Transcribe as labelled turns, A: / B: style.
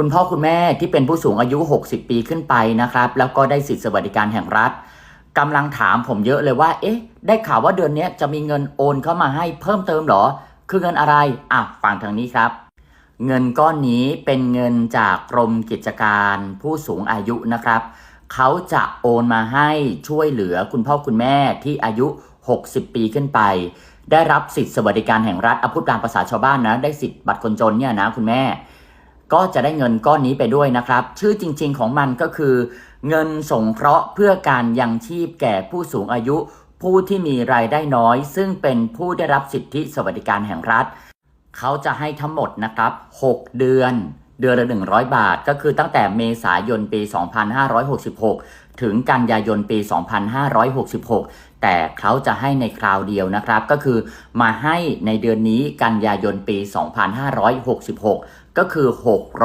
A: คุณพ่อคุณแม่ที่เป็นผู้สูงอายุ 60 ปีขึ้นไปนะครับ แล้วก็ได้สิทธิสวัสดิการแห่งรัฐกำลังถามผมเยอะเลยว่า เอ๊ะ ได้ข่าวว่าเดือนนี้จะมีเงินโอนเข้ามาให้เพิ่มเติมหรอ คือเงินอะไร อะ ฟังทางนี้ครับ เงินก้อนนี้เป็นเงินจากกรมกิจการผู้สูงอายุนะครับ เขาจะโอนมาให้ช่วยเหลือคุณพ่อคุณแม่ที่อายุ 60 ปีขึ้นไป ได้รับสิทธิสวัสดิการแห่งรัฐอาพูดตามภาษาชาวบ้านนะ ได้สิทธิบัตรคนจนเนี่ยนะคุณแม่ ก็จะได้เงินก้อนนี้ไปด้วยนะครับ ชื่อจริงๆของมันก็คือ เงินสงเคราะห์เพื่อการยังชีพแก่ผู้สูงอายุ ผู้ที่มีรายได้น้อย ซึ่งเป็นผู้ได้รับสิทธิสวัสดิการแห่งรัฐ เขาจะให้ทั้งหมดนะครับ 6 เดือน เดือนละ100 บาท ก็คือตั้งแต่เมษายนปี 2566 ถึงกันยายนปี 2566 แต่เขาจะให้ในคราวเดียวนะครับ ก็คือมาให้ในเดือนนี้กันยายนปี 2566 ก็คือ 6